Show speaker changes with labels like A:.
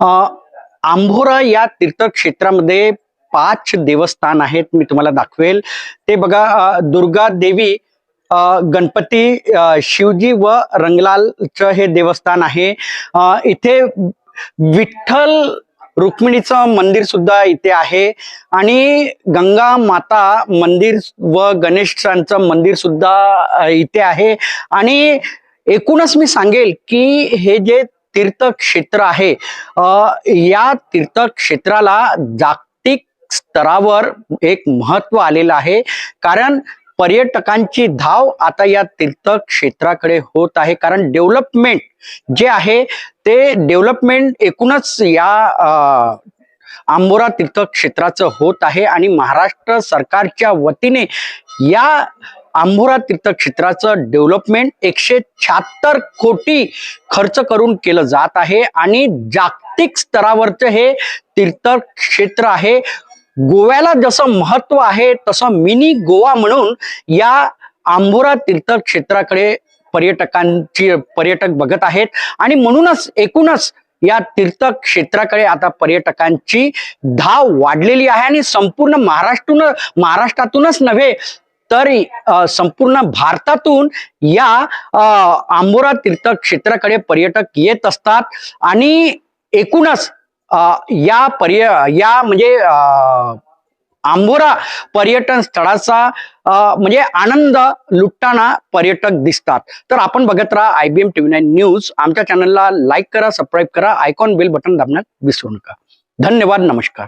A: अ, आंभोरा या तीर्थक्षेत्रामध्ये पाच देवस्थान आहेत मी तुम्हाला दाखवेल. ते बघा दुर्गा देवी गणपती शिवजी व रंगलालचं हे देवस्थान आहे. इथे विठ्ठल रुक्मिणीचं मंदिर सुद्धा इथे आहे. आणि गंगा माता मंदिर व गणेशांचं मंदिर सुद्धा इथे आहे. आणि एकूणच मी सांगेल की हे जे तीर्थक्षेत्र आहे. या तीर्थक्षेत्राला जागतिक स्तरावर एक महत्त्व आलेलं आहे. कारण पर्यटकांची धाव आता या तीर्थक्षेत्राकडे होत आहे. कारण डेव्हलपमेंट जे आहे ते डेव्हलपमेंट एकूणच या आंबोरा तीर्थक्षेत्राचं होत आहे. आणि महाराष्ट्र सरकारच्या वतीने या आंबोरा तीर्थक्षेत्राचं डेव्हलपमेंट एकशे शहात्तर कोटी खर्च करून केलं जात आहे आणि जागतिक स्तरावरचं हे तीर्थक्षेत्र आहे. गोव्याला जसं महत्त्व आहे तसं मिनी गोवा म्हणून या आंबोरा तीर्थक्षेत्राकडे पर्यटकांची पर्यटक बघत आहेत. आणि म्हणूनच एकूणच या तीर्थक्षेत्राकडे आता पर्यटकांची धाव वाढलेली आहे आणि संपूर्ण महाराष्ट्रून महाराष्ट्रातूनच नव्हे तर संपूर्ण भारतातून या आंबोरा आंबोरा तीर्थक्षेत्राकडे पर्यटक येत असतात. आणि एकूणच या पर्य या म्हणजे आंबोरा पर्यटन स्थळाचा म्हणजे आनंद लुटताना पर्यटक दिसतात. तर आपण बघत राहा I B M TV nine news. आमच्या चॅनलला लाईक करा सबस्क्राईब करा आयकॉन बेल बटन दाबण्यात विसरू नका. धन्यवाद नमस्कार.